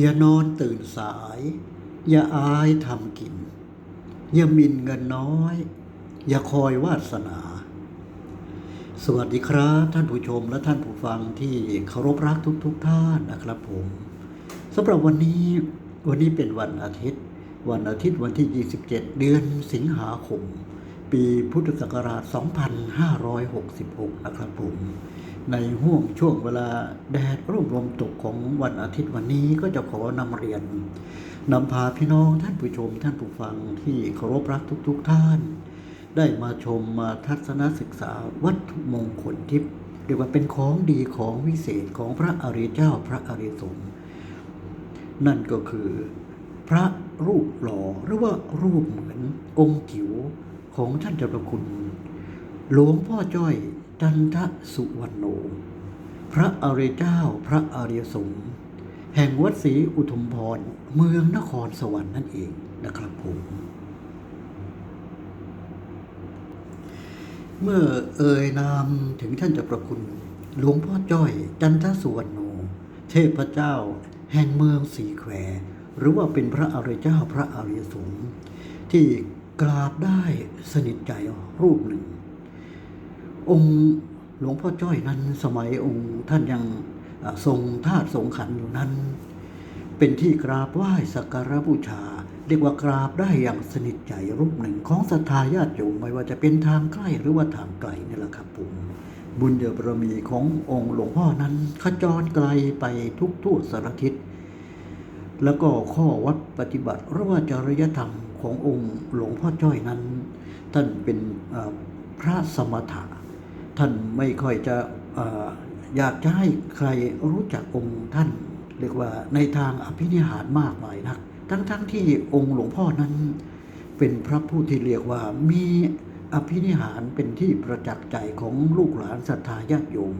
อย่านอนตื่นสาย อย่าอายทำกิน อย่ามินเงินน้อย อย่าคอยวาสนา สวัสดีครับ ท่านผู้ชมและท่านผู้ฟังที่เคารพรักทุกๆทท่านนะครับผมสำหรับวันนี้วันนี้เป็นวันอาทิตย์ วันอาทิตย์วันที่ 27 เดือนสิงหาคม ปีพุทธศักราช 2566 นะครับผม ในห่วงช่วงเวลาแดดร่มลมตกของวันอาทิตย์วันนี้ก็จะขอนำเรียนนำพาพี่น้องท่านผู้ชม ท่านผู้ฟังที่เคารพรักทุก ๆ ท่าน ได้มาชมมาทัศนศึกษาวัตถุมงคลทิพย์เรียกว่าเป็นของดีของวิเศษของพระอริยเจ้าพระอริยสงฆ์นั่นก็คือ พระรูปหล่อหรือว่ารูปเหมือนองค์จิ๋วของท่านเจ้าประคุณหลวงพ่อจ้อย จันทสุวรรณโน พระอริยเจ้าพระอริยสงฆ์แห่งวัดศรีอุทุมพร เมืองนครสวรรค์นั่นเองนะครับผม เมื่อเอ่ยนามถึงท่านเจ้าประคุณ หลวงพ่อจ้อยจันทสุวรรณโน เทพเจ้า แห่งเมืองสีแควหรือว่าเป็นพระอริยเจ้าพระอริยสงฆ์ที่กราบได้สนิทใจรูปหนึ่ง องค์หลวงพ่อจ้อยนั้น สมัยองค์ท่านยังทรงธาตุทรงขันอยู่นั้น เป็นที่กราบไหว้สักการะบูชา เรียกว่ากราบได้อย่างสนิทใจรูปหนึ่งของศรัทธาญาติโยมไม่ว่าจะเป็นทางใกล้หรือว่าทางไกลนี่แหละครับผมบุญเดชบารมีขององค์หลวงพ่อนั้นขจรไกลไปทุกทั่วสารทิศ แล้วก็ข้อวัดปฏิบัติหรือว่าจริยธรรมขององค์หลวงพ่อจ้อยนั้น ท่านเป็นพระสมถะ ท่านไม่ค่อยจะอออยากจะให้ใครรู้จักองค์ท่านเรียกว่าในทางอภินิหารมากมายนัก ทั้งๆทที่องค์หลวงพ่อนั้น เป็นพระผู้ที่เรียกว่ามีอภินิหารเป็นที่ประจักษ์ใจของลูกหลานศรัทธาญาติโยม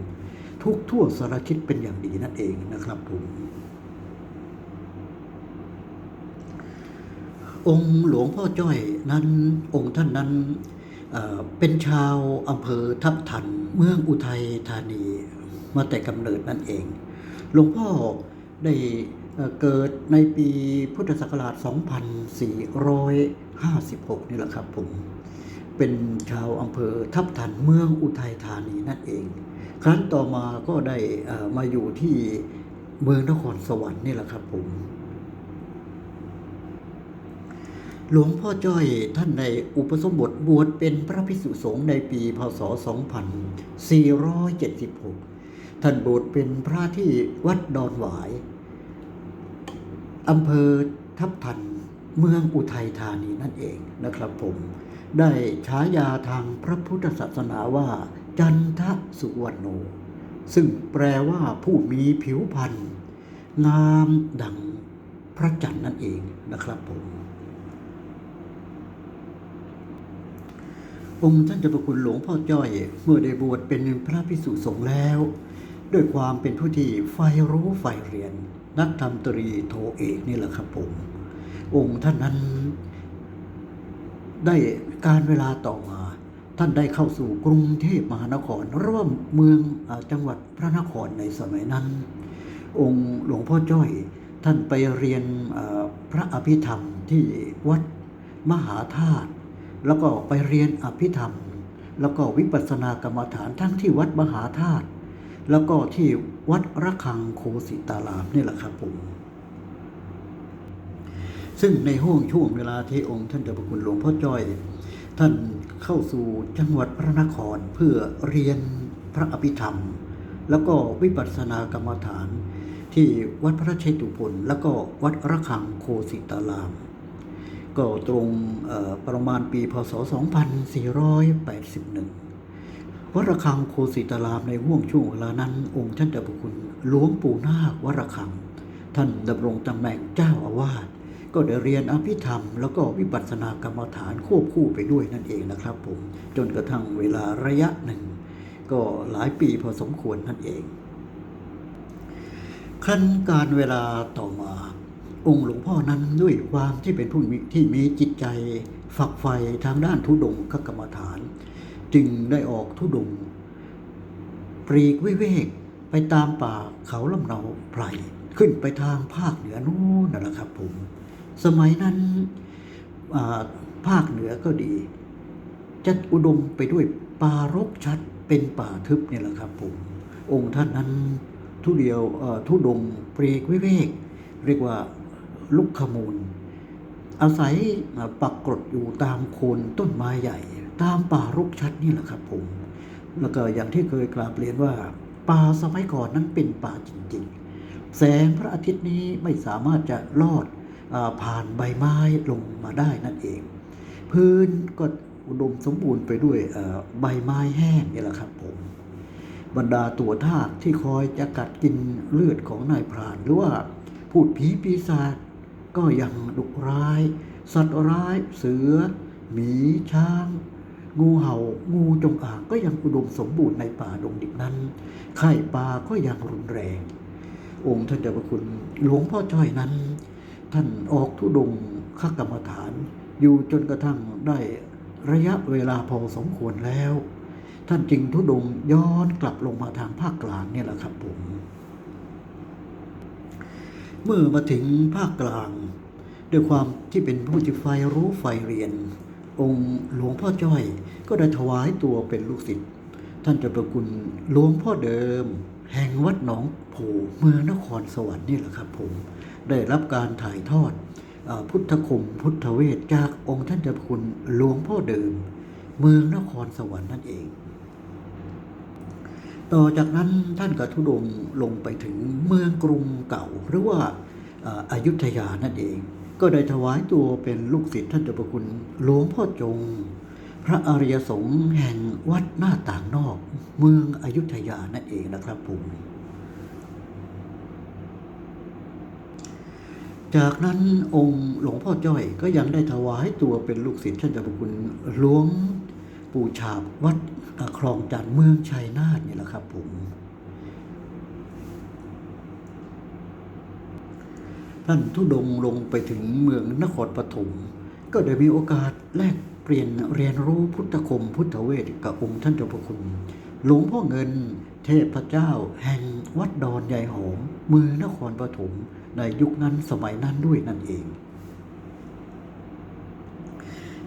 ทุกทั่วสารทิศเป็นอย่างดีนั่นเองนะครับผมองค์หลวงพ่อจ้อยนั้นองค์ท่านนั้น เป็นชาวอำเภอทับทัน เมืองอุทัยธานีมาแต่กำเนิดนั่นเอง หลวงพ่อได้เกิดในปีพุทธศักราช 2456 นี่แหละครับผม เป็นชาวอำเภอทับทันเมืองอุทัยธานีนั่นเอง ครั้นต่อมาก็ได้มาอยู่ที่เมืองนครสวรรค์นี่แหละครับผม หลวงพ่อจ้อยท่านในอุปสมบทบวชเป็นพระภิกษุสงฆ์ในปีพศ 2476 ท่านบวชเป็นพระที่วัดดอนหวายอำเภอทับทันเมืองอุทัยธานีนั่นเองนะครับผม ได้ฉายาทางพระพุทธศาสนาว่า จันทสุวรรณโน ซึ่งแปลว่าผู้มีผิวพรรณงามดังพระจันทร์นั่นเองนะครับผม องค์ท่านเจ้าประคุณหลวงพ่อจ้อย เมื่อได้บวชเป็นพระภิกษุสงฆ์แล้ว ด้วยความเป็นผู้ที่ใฝ่รู้ใฝ่เรียน นักธรรมตรีโทเอกนี่แหละครับผม องค์ท่านนั้น ได้การเวลาต่อมา ท่านได้เข้าสู่กรุงเทพมหานครร่วมเมืองจังหวัดพระนครในสมัยนั้น องค์หลวงพ่อจ้อยท่านไปเรียนพระอภิธรรมที่วัดมหาธาตุ แล้วก็ไปเรียนอภิธรรม แล้วก็วิปัสสนากรรมฐานทั้งที่วัดมหาธาตุแล้วก็ที่วัดระฆังโคสิตารามนี่แหละครับผม ซึ่งในห้วงช่วงเวลาที่องค์ท่านเจ้าพระคุณหลวงพ่อจ้อย ท่านเข้าสู่จังหวัดพระนครเพื่อเรียนพระอภิธรรม แล้วก็วิปัสสนากรรมฐาน ที่วัดพระเชตุพนแล้วก็วัดระฆังโคสิตาราม ก็ตรงประมาณปีพศ 2481 วัดระฆังโคสิตารามในห่วงช่วงเวลานั้น องค์ท่านเจ้าพระคุณหลวงปู่นาควัดระฆัง ท่านดำรงตำแหน่งเจ้าอาวาสก็ได้เรียนอภิธรรม แล้วก็วิปัสสนากรรมฐานควบคู่ไปด้วยนั่นเองนะครับผม จนกระทั่งเวลาระยะหนึ่ง ก็หลายปีพอสมควรนั่นเอง ครั้นการเวลาต่อมา องค์หลวงพ่อนั้นด้วยความที่เป็นผู้ที่มีจิตใจฝักใฝ่ทางด้านทุดงคกรรมฐาน จึงได้ออกทุดงปรีกวิเวกไปตามป่าเขาลำเนาไพรขึ้นไปทางภาคเหนือนู่นนั่นแหละครับผม สมัยนั้นภาคเหนือก็ดีจะอุดมไปด้วยป่ารกชัดเป็นป่าทึบเนี่ยแหละครับผมองค์ท่านนั้นทุเดียวทุดงปรีกวิเวก เรียกว่า ลุกขมูล อาศัยปักกรดอยู่ตามโคนต้นไม้ใหญ่ ตามป่ารกชัดนี่แหละครับผม แล้วก็อย่างที่เคยกราบเรียนว่า ป่าสมัยก่อนนั้นเป็นป่าจริง ๆ แสงพระอาทิตย์นี้ไม่สามารถจะลอดอผ่านใบไม้ลงมาได้นั่นเอง พื้นก็อุดมสมบูรณ์ไปด้วยใบไม้แห้งนี่แหละครับผมบรรดาตัวทากที่คอยจะกัดกินเลือดของนายพรานหรือว่าพูดผีปีศาจ ก็ยังดุร้าย สัตว์ร้าย เสือ หมี ช้าง งูเห่า งูจงอางก็ยังอุดมสมบูรณ์ในป่าดงดิบนั้น ไข่ป่าก็ยังรุนแรง องค์ท่านเจ้าพระคุณหลวงพ่อจ้อยนั้น ท่านออกทุดงขกรรมฐาน อยู่จนกระทั่งได้ระยะเวลาพอสมควรแล้ว ท่านจึงทุดงย้อนกลับลงมาทางภาคกลางเนี่ยแหละครับผม เมื่อมาถึงภาคกลาง ด้วยความที่เป็นผู้ที่ไฟรู้ไฟเรียน องค์หลวงพ่อจ้อยก็ได้ถวายตัวเป็นลูกศิษย์ท่านเจะประคุณหลวงพ่อเดิม แห่งวัดหนองโผเมืองนครสวรรค์นี่แหละครับผมได้รับการถ่ายทอดอพุทธคมพุทธเวทจากองค์ท่านเจ้าพระคุณหลวงพ่อเดิม เมืองนครสวรรค์นั่นเอง ต่อจากนั้นท่านก็ทุดงลงไปถึงเมืองกรุงเก่า หรือว่าอายุทยานั่นเอง ก็ได้ถวายตัวเป็นลูกศิษย์ท่านเจ้าพระคุณหลวงพ่อจง พระอริยสงฆ์แห่งวัดหน้าต่างนอก เมืองอยุธยานั่นเองนะครับผมจากนั้นองค์หลวงพ่อจ้อยก็ยังได้ถวายตัวเป็นลูกศิษย์ท่านเจ้าพระคุณหลวง ปู่ฉาบวัดคลองจันทน์เมืองชัยนาทนี่แหละครับผมท่านทุดงลงไปถึงเมืองนครปฐมก็ได้มีโอกาสแลกเปลี่ยนเรียนรู้พุทธคมพุทธเวทกับองค์ท่านเจ้าพระคุณหลวงพ่อเงินเทพเจ้าแห่งวัดดอนใหญ่หอมเมืองนครปฐมในยุคนั้นสมัยนั้นด้วยนั่นเอง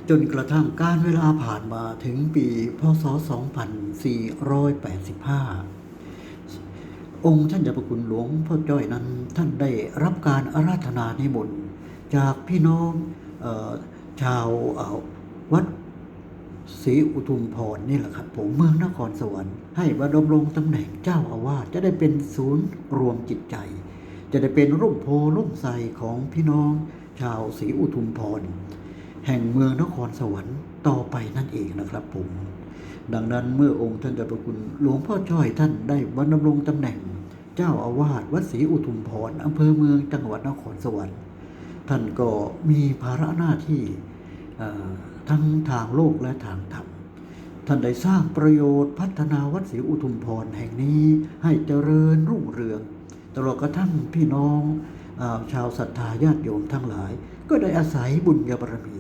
จนกระทั่งการเวลาผ่านมาถึงปีพศ 2485 องค์ท่านเจ้าพระคุณหลวงพ่อจ้อยนั้นท่านได้รับการอาราธนานิมนต์จากพี่น้องออชาววัดศรีอุทุมพรนี่แหละครับผมเมืองนครสวรรค์ให้มาดำรงตำแหน่งเจ้าอาวาสจะได้เป็นศูนย์รวมจิตใจ จะได้เป็นร่มโพล่มไทรของพี่น้องชาวศรีอุทุมพร แห่งเมืองนครสวรรค์ต่อไปนั่นเองนะครับผม ดังนั้นเมื่อองค์ท่านเจ้าพระคุณหลวงพ่อจ้อยท่านได้บรรดำรงตำแหน่ง เจ้าอาวาสวัดศรีอุทุมพรอำเภอเมืองจังหวัดนครสวรรค์ ท่านก็มีภาระหน้าที่ทั้งทางโลกและทางธรรมท่านได้สร้างประโยชน์พัฒนาวัดศรีอุทุมพรแห่งนี้ให้เจริญรุ่งเรืองตลอดกระทั่งพี่น้อง ชาวศรัทธาญาติโยมทั้งหลาย ก็ได้อาศัยบุญญาบารมี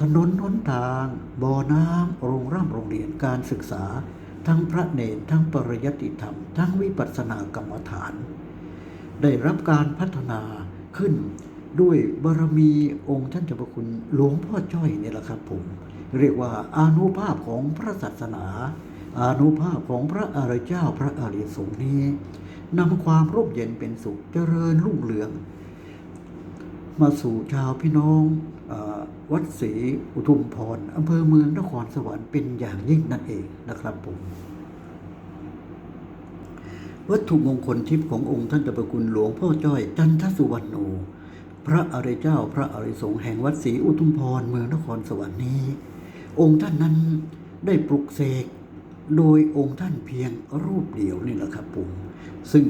ถนนหนทางบ่อน้ำโรงร่ำโรงเรียนการศึกษา ทั้งพระเนรทั้งปริยติธรรม ทั้งวิปัสสนากรรมฐาน ได้รับการพัฒนาขึ้นด้วยบารมีองค์ท่านเจ้าพระคุณหลวงพ่อจ้อยเนี่ยแหละครับผม เรียกว่าอนุภาพของพระศาสนาอนุภาพของพระอริยเจ้าพระอริยสงฆ์นี้ นำความร่มเย็นเป็นสุขเจริญรุ่งเรือง มาสู่ชาวพี่น้องอวัดศรีอุทุมพรอำเภอเมืองนครสวรรค์เป็นอย่างยิ่งนั่นเองนะครับผมวัตถุมงคลทิพย์ขององค์ท่านเจ้าประคุณหลวงพ่อจ้อยจันทสุวรรณโน พระอริยเจ้าพระอริสงฆ์แห่งวัดศรีอุทุมพรเมืองนครสวรรค์นี้ องค์ท่านนั้นได้ปลุกเสก โดยองค์ท่านเพียงรูปเดียวนี่แหละครับผมซึ่ง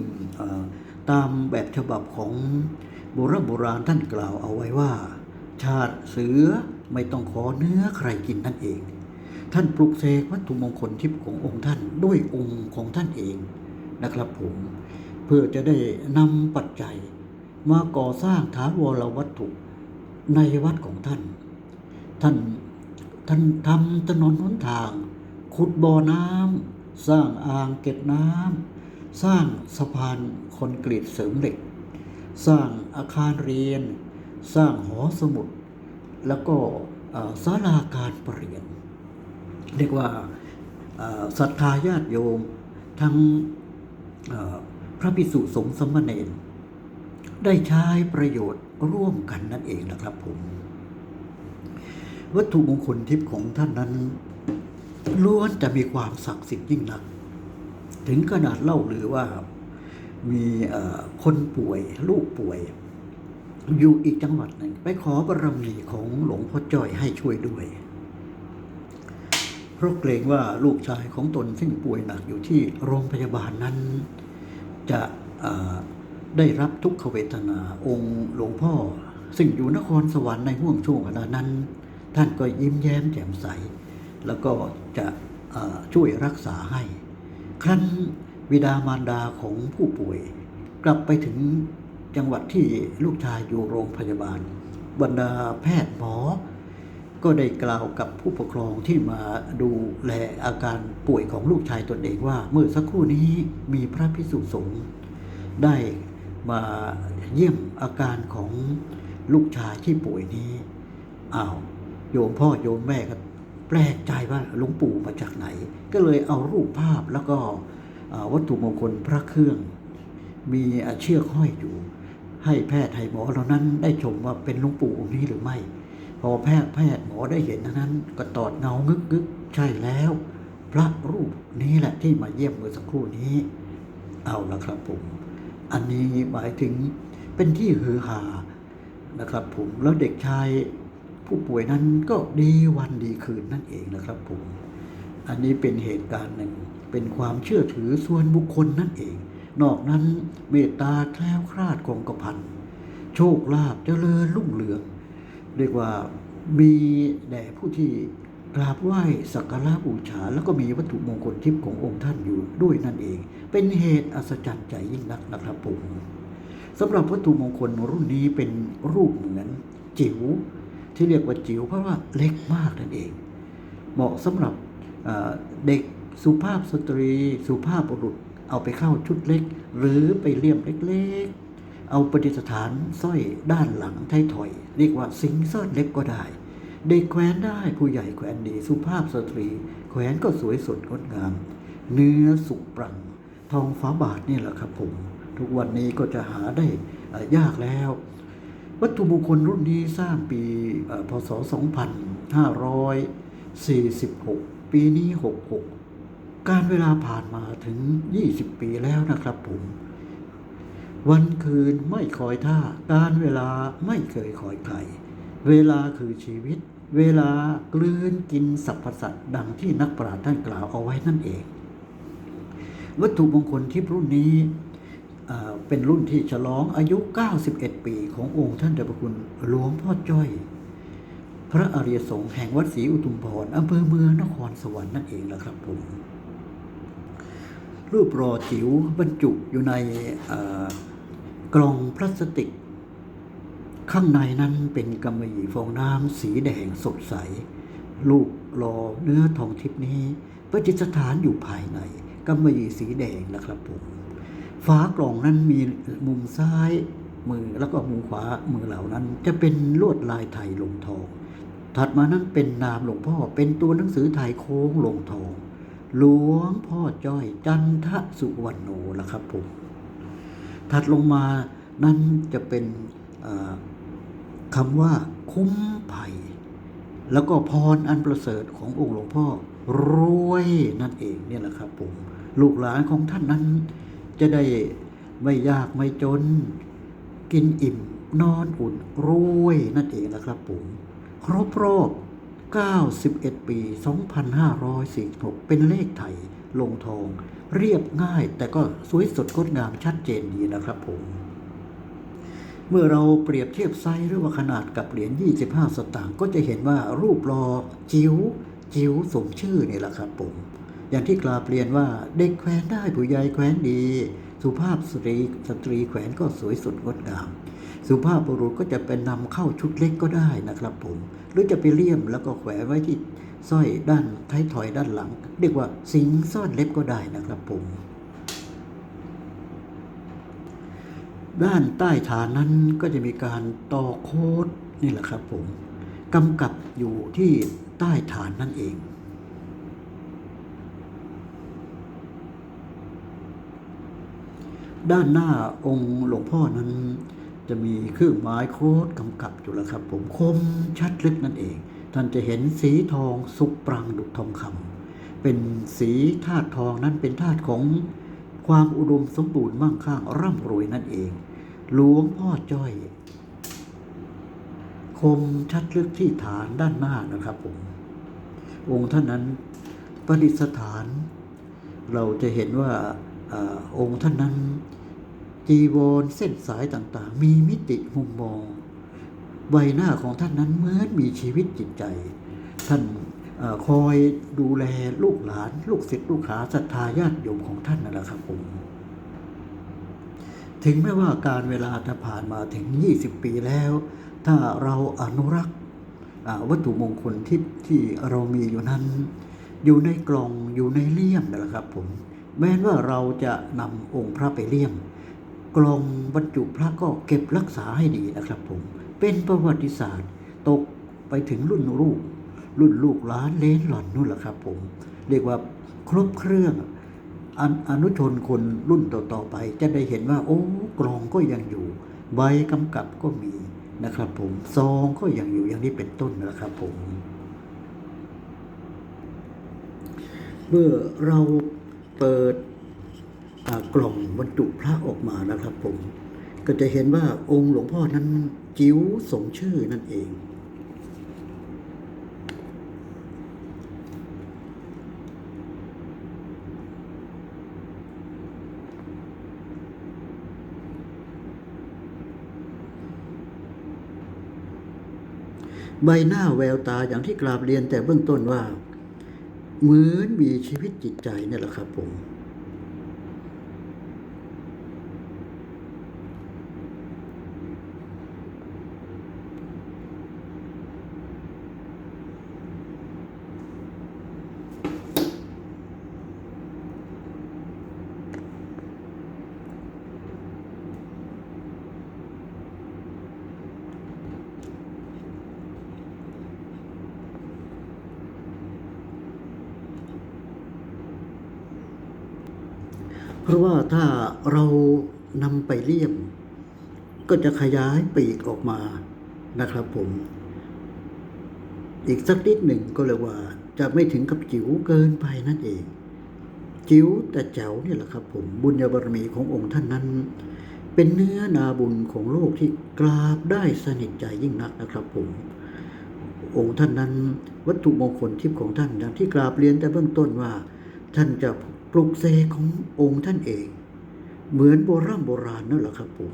ตามแบบฉบับของโบราณโบราณท่านกล่าวเอาไว้ว่า ชาติเสือไม่ต้องขอเนื้อใครกินนั่นเอง ท่านปลุกเสกวัตถุมงคลทิพย์ขององค์ท่านด้วยองค์ของท่านเองนะครับผมเพื่อจะได้นำปัจจัยมาก่อสร้างถานวรวัตถุในวัดของท่าน ท่านท่านทำถนนหนทาง ขุดบ่อน้ำสร้างอ่างเก็บน้ำสร้างสะพานคอนกรีตเสริมเหล็ก สร้างอาคารเรียน สร้างหอสมุด แล้วก็ศาลาการประเรียน เรียกว่าศรัทธาญาติโยมทั้งพระภิกษุสงฆ์สมณเณรได้ใช้ประโยชน์ร่วมกันนั่นเองนะครับผม วัตถุมงคลทิพย์ของท่านนั้น ล้วนจะมีความศักดิ์สิทธิ์ยิ่งนัก ถึงขนาดเล่าหรือว่ามีคนป่วยลูกป่วย อยู่อีกจังหวัดหนึ่งไปขอบารมีของหลวงพ่อจ้อยให้ช่วยด้วยเพราะเกรงว่าลูกชายของตนซึ่งป่วยหนักอยู่ที่โรงพยาบาลนั้น จะได้รับทุกขเวทนาองค์หลวงพ่อ ซึ่งอยู่นครสวรรค์ในห่วงช่วงเวลานั้น ท่านก็ยิ้มแย้มแจ่มใส แล้วก็จะช่วยรักษาให้ ครั้นวิดามารดาของผู้ป่วย กลับไปถึงจังหวัดที่ลูกชายอยู่โรงพยาบาล บรรดาแพทย์หมอ ก็ได้กล่าวกับผู้ปกครองที่มาดูแลอาการป่วยของลูกชายตนเองว่า เมื่อสักครู่นี้มีพระพิสุสงฆ์ได้มาเยี่ยมอาการของลูกชายที่ป่วยนี้ อ้าว โยมพ่อโยมแม่ก็ แปลกใจว่าหลวงปู่มาจากไหน ก็เลยเอารูปภาพแล้วก็วัตถุมงคลพระเครื่อง มีเชือกห้อยอยู่ ให้แพทย์ให้หมอเหล่านั้นได้ชมว่าเป็นหลวงปู่องค์นี้หรือไม่ พอแพทย์แพทย์หมอได้เห็นเท่านั้น ก็ตอดเงางึกกึกใช่แล้ว พระรูปนี้แหละที่มาเยี่ยมเมื่อสักครู่นี้ เอาละครับผม อันนี้หมายถึงเป็นที่ฮือฮานะครับผมแล้วเด็กชาย ผู้ป่วยนั้นก็ดีวันดีคืนนั่นเองนะครับผมอันนี้เป็นเหตุการณ์หนึ่งเป็นความเชื่อถือส่วนบุคคลนั่นเอง นอกนั้นเมตตาแคล้วคลาดคงกระพันโชคลาภเจริญรุ่งเรืองเรียกว่ามีแด่ผู้ที่กราบไหว้สักการะบูชา แล้วก็มีวัตถุมงคลทิพย์ขององค์ท่านอยู่ด้วยนั่นเอง เป็นเหตุอัศจรรย์ใจยิ่งนักนะครับผมสำหรับวัตถุมงคลรุ่นนี้เป็นรูปเหมือนจิ๋ว ที่เรียกว่าจิ๋วเพราะว่าเล็กมากนั่นเอง เหมาะสำหรับเด็กสุภาพสตรีสุภาพบุรุษเอาไปเข้าชุดเล็ก หรือไปเลี่ยมเล็กๆ เอาประดิษฐานสร้อยด้านหลังไทยถอย เรียกว่าสิงซ่อนเล็บก็ได้ เด็กแขวนได้ผู้ใหญ่แขวนดีสุภาพสตรี แขวนก็สวยสดงดงาม เนื้อสุกปรัง ทองฟ้าบาทนี่แหละครับผม ทุกวันนี้ก็จะหาได้ยากแล้ว วัตถุมงคลรุ่นนี้สร้างปีพศ 2546 ปีนี้ 66 การเวลาผ่านมาถึง 20 ปีแล้วนะครับผม วันคืนไม่คอยท่า การเวลาไม่เคยคอยใคร เวลาคือชีวิต เวลากลืนกินสรรพสัตว์ดังที่นักปราชญ์ท่านกล่าวเอาไว้นั่นเอง วัตถุมงคลที่รุ่นนี้ เป็นรุ่นที่ฉลองอายุ 91 ปีขององค์ท่านเจ้าพระคุณหลวงพ่อจ้อย พระอริยสงฆ์แห่งวัดศรีอุทุมพรอำเภอเมืองนครสวรรค์นั่นเองแหละครับผม รูปรอจิ๋วบรรจุอยู่ในกล่องพลาสติก ข้างในนั้นเป็นกำมะหยี่ฟองน้ำสีแดงสดใสลูกรอเนื้อทองทิพนี้ประดิษฐานอยู่ภายในกำมะหยี่สีแดงนะครับผม ฝากล่องนั้นมีมุมซ้ายมือแล้วก็มุมขวามือเหล่านั้น จะเป็นลวดลายไทยลงทอง ถัดมานั้นเป็นนามหลวงพ่อเป็นตัวหนังสือไทยโค้งลงทอง หลวงพ่อจ้อยจันทสุวรรณโนละครับผมถัดลงมานั่นจะเป็นคำว่าคุ้มภัย แล้วก็พรอันประเสริฐขององค์หลวงพ่อรวยนั่นเองเนี่ยแหละครับผมลูกหลานของท่านนั้น จะได้ไม่ยากไม่จน กินอิ่มนอนอุ่นรวยนั่นเองนะครับผมครบรอบ 91 ปี 2546 เป็นเลขไทยลงทอง เรียบง่าย แต่ก็สวยสดงดงามชัดเจนดีนะครับผม เมื่อเราเปรียบเทียบไซส์หรือว่าขนาดกับเหรียญ 25 สตางค์ก็จะเห็นว่ารูปรอจิ๋วจิ๋วสมชื่อนี่แหละครับผม อย่างที่กล่าวเรียนว่าเด็กแขวนได้ผู้ใหญ่แขวนดี สุภาพสตรีสตรีแขวนก็สวยสดงดงาม สุภาพบุรุษก็จะเป็นนำเข้าชุดเล็กก็ได้นะครับผม หรือจะไปเลี่ยมแล้วก็แขวนไว้ที่สร้อยด้านท้ายถอยด้านหลัง เรียกว่าสิงซ่อนเล็บก็ได้นะครับผมด้านใต้ฐานนั้นก็จะมีการต่อโค้ดนี่แหละครับผมกำกับอยู่ที่ใต้ฐานนั่นเอง ด้านหน้าองค์หลวงพ่อนั้น จะมีเครื่องไม้โค้ดกำกับอยู่แล้วครับ ผมคมชัดลึกนั่นเอง ท่านจะเห็นสีทองสุกปรังดุจทองคำเป็นสีธาตุทองนั้นเป็นธาตุของความอุดมสมบูรณ์มั่งคั่งร่ำรวยนั่นเอง หลวงพ่อจ้อย คมชัดลึกที่ฐานด้านหน้านะครับผม องค์ท่านนั้นประดิษฐาน เราจะเห็นว่า อองค์ท่านนั้นจีวรเส้นสายต่างๆ มีมิติมุมมอง ใบหน้าของท่านนั้นเหมือนมีชีวิตจิตใจ ท่านอคอยดูแลลูกหลาน ลูกศิษย์ลูกหาศรัทธาญาติโยมของท่านนั่นแหละครับผมถึงแม้ว่าการเวลาจะผ่านมาถึง 20 ปีแล้ว ถ้าเราอนุรักษ์วัตถุมงคลที่ที่เรามีอยู่นั้น อยู่ในกล่องอยู่ในเลี่ยมนั่นแหละครับผม แม้ว่าเราจะนำองค์พระไปเลี่ยมกลองบรรจุพระก็เก็บรักษาให้ดีนะครับผม เป็นประวัติศาสตร์ ตกไปถึงรุ่นลูก รุ่นลูกหลานเลนหล่อนนู่นแหละครับผม เรียกว่าครบเครื่องอนอนุชนคนรุ่นต่อๆไป จะได้เห็นว่า โอ้กลองก็ยังอยู่ ใบกำกับก็มีนะครับผมซองก็ยังอยู่อย่างนี้เป็นต้นนะครับผม เมื่อเรา เปิดกล่องบรรจุพระออกมานะครับผม ก็จะเห็นว่าองค์หลวงพ่อนั้นจิ๋วสมชื่อนั่นเองใบหน้าแววตาอย่างที่กราบเรียนแต่เบื้องต้นว่า เหมือนมีชีวิตจิตใจเนี่ยแหละครับผม เรานำไปเลี่ยม ก็จะขยายปีกออกมานะครับผม อีกสักนิดหนึ่งก็เลยว่าจะไม่ถึงกับจิ๋วเกินไปนั่นเอง จิ๋วแต่แจ๋วเนี่ยแหละครับผมบุญญาบารมีขององค์ท่านนั้น เป็นเนื้อนาบุญของโลกที่กราบได้สนิทใจยิ่งนักนะครับผม องค์ท่านนั้นวัตถุมงคลทิพย์ของท่านอย่างที่กราบเรียนแต่เบื้องต้นว่า ท่านจะปลุกเสกขององค์ท่านเอง เหมือนโบราณโบราณนั่นแหละครับผม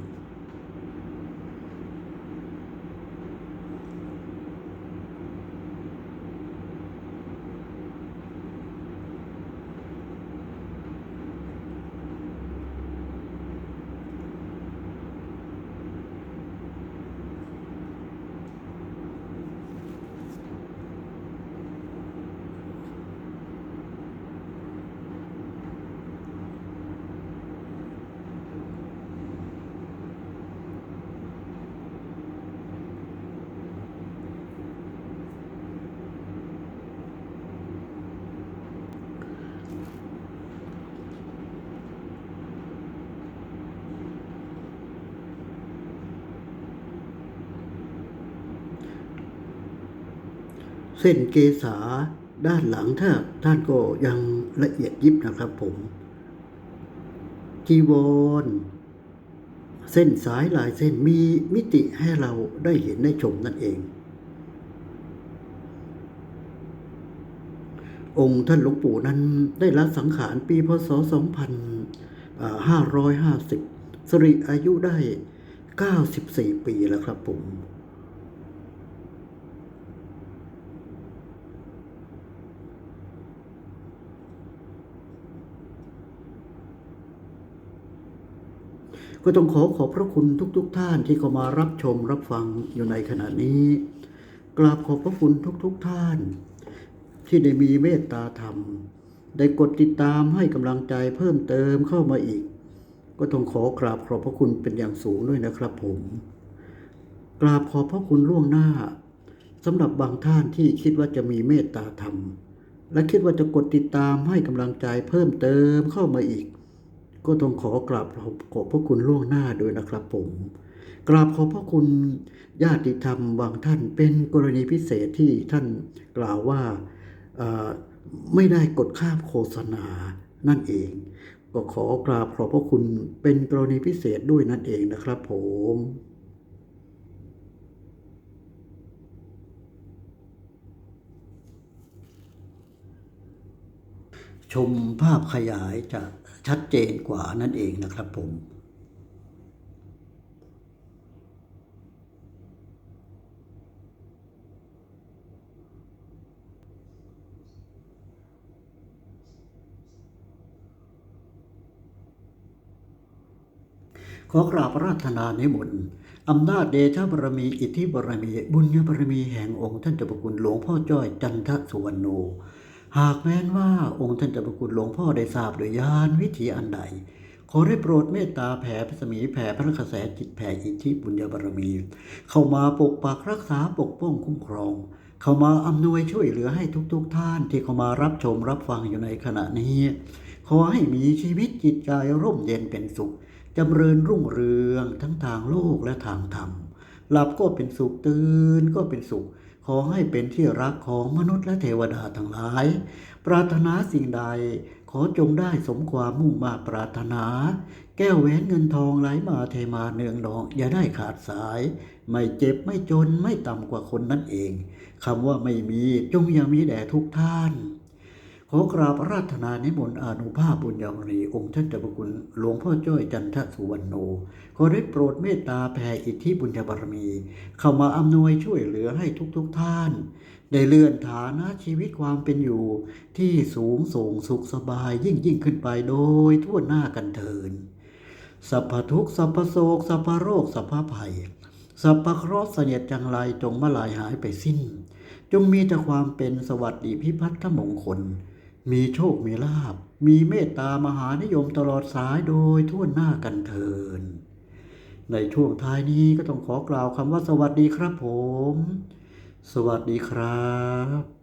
เส้นเกษาด้านหลังถ้าท่านก็ยังละเอียดยิบนะครับผม จีวร เส้นสายลายเส้นมีมิติให้เราได้เห็นได้ชมนั่นเอง องค์ท่านหลวงปู่นั้นได้ละสังขารปีพศ 2550 สริอายุได้ 94 ปีแล้วครับผม ก็ต้องขอขอบพระคุณทุกๆทท่านที่เข้ามารับชมรับฟังอยู่ในขณะนี้ กราบขอบพระคุณทุกๆทท่าน ที่ได้มีเมตตาธรรม ได้กดติดตามให้กำลังใจเพิ่มเติมเข้ามาอีก ก็ต้องขอกราบขอบพระคุณเป็นอย่างสูงด้วยนะครับผม กราบขอบพระคุณล่วงหน้าสำหรับบางท่านที่คิดว่าจะมีเมตตาธรรม และคิดว่าจะกดติดตามให้กำลังใจเพิ่มเติมเข้ามาอีก ก็ต้องขอกราบขอบพระคุณล่วงหน้าด้วยนะครับผมกราบขอบพระคุณญาติธรรมบางท่านเป็นกรณีพิเศษที่ท่านกล่าวว่าไม่ได้กดข้ามโฆษณานั่นเอง ก็ขอกราบขอบพระคุณเป็นกรณีพิเศษด้วยนั่นเองนะครับผมชมภาพขยายจะ ชัดเจนกว่านั่นเองนะครับผม ขอกราบราธนาในมนต์อำนาจเดชบารมี อิทธิบารมี บุญญบารมีแห่งองค์ท่านเจ้าพระคุณหลวงพ่อจ้อยจันทสุวรรณโน หากแม้นว่าองค์ท่านจ้าพระคุณหลวงพ่อได้ทราบโดยญาณวิถีอันใด ขอได้โปรดเมตตาแผ่พระสมีแผ่พระกระแสจิตแผ่อิทธิบุญญาบารมี เข้ามาปกปักรักษาปกป้องคุ้มครอง เข้ามาอำนวยช่วยเหลือให้ทุกๆทท่านที่เข้ามารับชมรับฟังอยู่ในขณะนี้ ขอให้มีชีวิตจิตใจร่มเย็นเป็นสุขจำเริญรุ่งเรืองทั้งทางโลกและทางธรรมหลับก็เป็นสุขตื่นก็เป็นสุข ขอให้เป็นที่รักของมนุษย์และเทวดาทั้งหลาย ปรารถนาสิ่งใดขอจงได้สมความมุ่งมาปรารถนา แก้วแหวนเงินทองไหลมาเทมาเนืองนอง อย่าได้ขาดสาย ไม่เจ็บไม่จนไม่ต่ำกว่าคนนั่นเองคำว่าไม่มีจงยังมีแด่ทุกท่าน ขอกราบราธนานิมนต์อนุภาพบุญยมรีองค์ท่านเจ้าพระคุณหลวงพ่อจ้อยจันทสุวรรณโน ขอได้โปรดเมตตาแผ่อิทธิบุญญาบารมี เข้ามาอำนวยช่วยเหลือให้ทุกๆทท่าน ได้เลื่อนฐานะชีวิตความเป็นอยู่ ที่สูงส่งสุขสบายยิ่งยิ่งขึ้นไปโดยทั่วหน้ากันเทินสัพพทุกสัพพโศกสัพพโรคสัพพภัยสัพพเคราะห์เสนียดจังไรจงมาลายหายไปสิ้น จงมีแต่ความเป็นสวัสดิพิพัฒน์มงคล มีโชค มีลาบ มีเมตตามหานิยมตลอดสายโดยทั่วหน้ากันเทิน ในช่วงท้ายนี้ก็ต้องขอกล่าวคำว่าสวัสดีครับผม สวัสดีครับ